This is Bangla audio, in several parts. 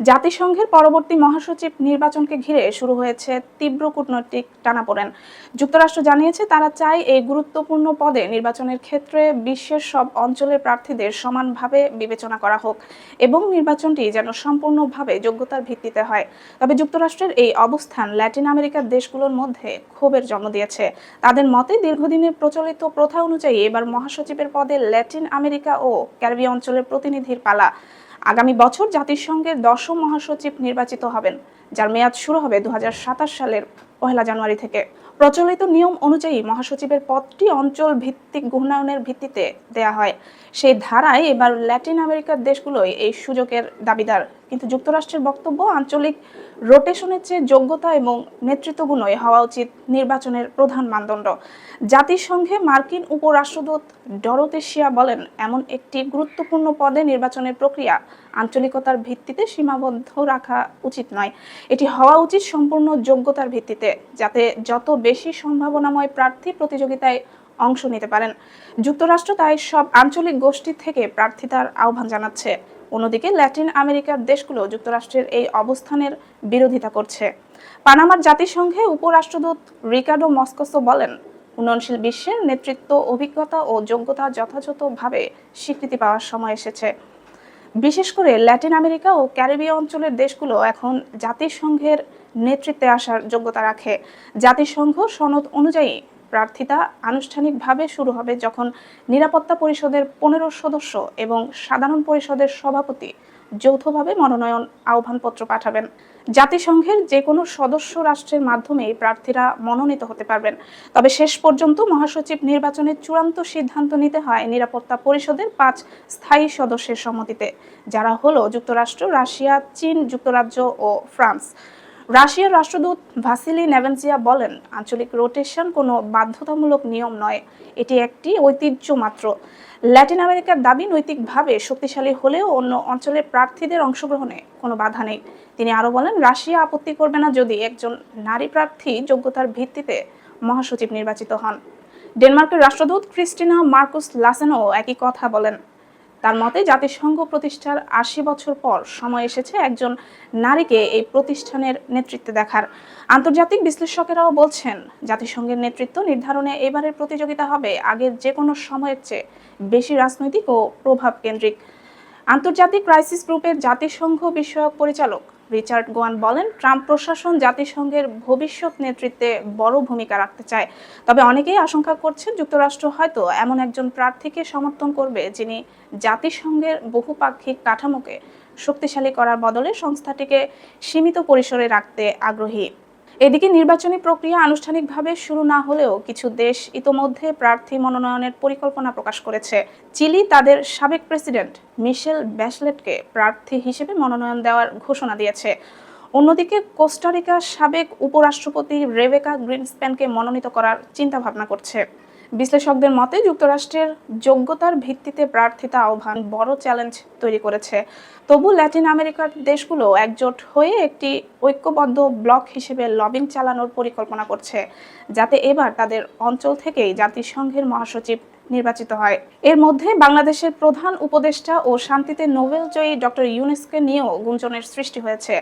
জাতিসংঘের পরবর্তী মহাসচিব নির্বাচনকে ঘিরে শুরু হয়েছে তীব্র কূটনৈতিক টানাপোড়েন। যুক্তরাষ্ট্র জানিয়েছে তারা চায় এই গুরুত্বপূর্ণ পদে নির্বাচনের ক্ষেত্রে বিশ্বের সব অঞ্চলের প্রার্থীদের সমানভাবে বিবেচনা করা হোক এবং নির্বাচনটি যেন সম্পূর্ণভাবে যোগ্যতার ভিত্তিতে হয়। তবে যুক্তরাষ্ট্রের এই অবস্থান ল্যাটিন আমেরিকার দেশগুলোর মধ্যে ক্ষোভের জন্ম দিয়েছে। তাদের মতে, দীর্ঘদিনের প্রচলিত প্রথা অনুযায়ী এবার মহাসচিবের পদে ল্যাটিন আমেরিকা ও ক্যারিবীয় অঞ্চলের প্রতিনিধির পালা। আগামী বছর জাতিসংঘের দশম মহাসচিব নির্বাচিত হবেন, যার মেয়াদ শুরু হবে দু হাজার সাতাশ সালের পহেলা জানুয়ারি থেকে। প্রচলিত নিয়ম অনুযায়ী মহাসচিবের পদটি অঞ্চল ভিত্তিক ঘূর্ণায়নের ভিত্তিতে দেয়া হয়। সেই ধারায় এবার ল্যাটিন আমেরিকার দেশগুলোই এই সুযোগের দাবিদার। কিন্তু যুক্তরাষ্ট্রের বক্তব্য আঞ্চলিক রোটেশনের চেয়ে যোগ্যতা এবং নেতৃত্বগুণই হওয়া উচিত নির্বাচনের প্রধান মানদণ্ড। জাতিসংঘে মার্কিন উপরাষ্ট্রদূত ডরোতেশিয়া বলেন, এমন একটি গুরুত্বপূর্ণ পদে নির্বাচনের প্রক্রিয়া আঞ্চলিকতার ভিত্তিতে সীমাবদ্ধ রাখা উচিত নয়। এটি হওয়া উচিত সম্পূর্ণ যোগ্যতার ভিত্তিতে, যাতে যত বেশি সম্ভাবনাময় প্রার্থী প্রতিযোগিতায় অংশ নিতে পারেন। যুক্তরাষ্ট্র তাই সব আঞ্চলিক গোষ্ঠী থেকে প্রার্থিতার আহ্বান জানাচ্ছে। অন্যদিকে, ল্যাটিন আমেরিকার দেশগুলো যুক্তরাষ্ট্রের এই অবস্থানের বিরোধিতা করছে। পানামার জাতিসংঘে উপরাষ্ট্রদূত রিকার্ডো মস্কোসো বলেন, উন্নয়নশীল বিশ্বের নেতৃত্ব, অভিজ্ঞতা ও যোগ্যতা যথাযথভাবে স্বীকৃতি পাওয়ার সময় এসেছে। বিশেষ করে ল্যাটিন আমেরিকা ও ক্যারিবীয় অঞ্চলের দেশগুলো এখন জাতিসংঘের নেতৃত্বে আসার যোগ্যতা রাখে। জাতিসংঘ সনদ অনুযায়ী প্রার্থিতা আনুষ্ঠানিকভাবে শুরু হবে যখন নিরাপত্তা পরিষদের পনেরো সদস্য এবং সাধারণ পরিষদের সভাপতি যৌথভাবে মনোনয়ন আহ্বানপত্র পাঠাবেন। জাতিসংঘের যে কোনো সদস্য রাষ্ট্রের মাধ্যমে প্রার্থীরা মনোনীত হতে পারবেন। তবে শেষ পর্যন্ত মহাসচিব নির্বাচনের চূড়ান্ত সিদ্ধান্ত নিতে হয় নিরাপত্তা পরিষদের পাঁচ স্থায়ী সদস্যের সম্মতিতে, যারা হলো যুক্তরাষ্ট্র, রাশিয়া, চীন, যুক্তরাজ্য ও ফ্রান্স। রাশিয়ার রাষ্ট্রদূত ভাসিলি নেভেনজিয়া বলেন, আঞ্চলিক রোটেশন কোনো বাধ্যতামূলক নিয়ম নয়, এটি একটি ঐতিহ্য মাত্র ল্যাটিন আমেরিকার দাবি নৈতিকভাবে শক্তিশালী হলেও অন্য অঞ্চলের প্রার্থীদের অংশগ্রহণে কোনো বাধা নেই। তিনি আরও বলেন, রাশিয়া আপত্তি করবে না যদি একজন নারী প্রার্থী যোগ্যতার ভিত্তিতে মহাসচিব নির্বাচিত হন। ডেনমার্কের রাষ্ট্রদূত ক্রিস্টিনা মার্কুস লাসেনও একই কথা বলেন। তার মতে, জাতিসংঘ প্রতিষ্ঠার আশি বছর পর সময় এসেছে একজন নারীকে এই প্রতিষ্ঠানের নেতৃত্বে দেখার। আন্তর্জাতিক বিশ্লেষকেরাও বলছেন, জাতিসংঘের নেতৃত্ব নির্ধারণে এবারের প্রতিযোগিতা হবে আগের যে কোনো সময়ের চেয়ে বেশি রাজনৈতিক ও প্রভাব কেন্দ্রিক আন্তর্জাতিক ক্রাইসিস গ্রুপের জাতিসংঘ বিষয়ক পরিচালক রিচার্ড গোয়ান বলেন, ট্রাম্প প্রশাসন জাতিসংঘের ভবিষ্যৎ নেতৃত্বে বড় ভূমিকা রাখতে চায়। তবে অনেকেই আশঙ্কা করছেন যুক্তরাষ্ট্র হয়তো এমন একজন প্রার্থীকে সমর্থন করবে যিনি জাতিসংঘের বহুপাক্ষিক কাঠামোকে শক্তিশালী করার বদলে সংস্থাটিকে সীমিত পরিসরে রাখতে আগ্রহী। এদিকে নির্বাচনী প্রক্রিয়া আনুষ্ঠানিকভাবে শুরু না হলেও কিছু দেশ ইতোমধ্যে প্রার্থী মনোনয়নের পরিকল্পনা প্রকাশ করেছে। চিলি তাদের সাবেক প্রেসিডেন্ট মিশেল ব্যাশলেটকে প্রার্থী হিসেবে মনোনয়ন দেওয়ার ঘোষণা দিয়েছে। অন্যদিকে কোস্টারিকার সাবেক উপরাষ্ট্রপতি রেবেকা গ্রিনস্প্যানকে মনোনীত করার চিন্তা ভাবনা করছে। বিশ্লেষকদের মতে, যুক্তরাষ্ট্রের যোগ্যতার ভিত্তিতে প্রার্থিতা আহ্বান বড় চ্যালেঞ্জ তৈরি করেছে। তবু ল্যাটিন আমেরিকার দেশগুলো একজোট হয়ে একটি ঐক্যবদ্ধ ব্লক হিসেবে লবিং চালানোর পরিকল্পনা করছে, যাতে এবার তাদের অঞ্চল থেকেই জাতিসংঘের মহাসচিব নির্বাচিত হয়। এর মধ্যে বাংলাদেশের প্রধান উপদেষ্টা ও শান্তিতে নোবেল জয়ী ডক্টর ইউনেসকে নিয়েও গুঞ্জনের সৃষ্টি হয়েছে।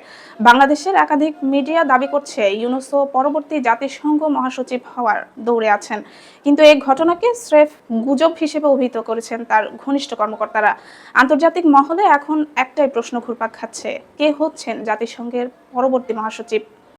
বাংলাদেশের একাধিক মিডিয়া দাবি করছে ইউনেস্কো পরবর্তী জাতিসংঘ মহাসচিব হওয়ার দৌড়ে আছেন। কিন্তু এই ঘটনাকে স্রেফ গুজব হিসেবে অভিহিত করেছেন তার ঘনিষ্ঠ কর্মকর্তারা। আন্তর্জাতিক মহলে এখন একটাই প্রশ্ন ঘুরপাক খাচ্ছে, কে হচ্ছেন জাতিসংঘের পরবর্তী মহাসচিব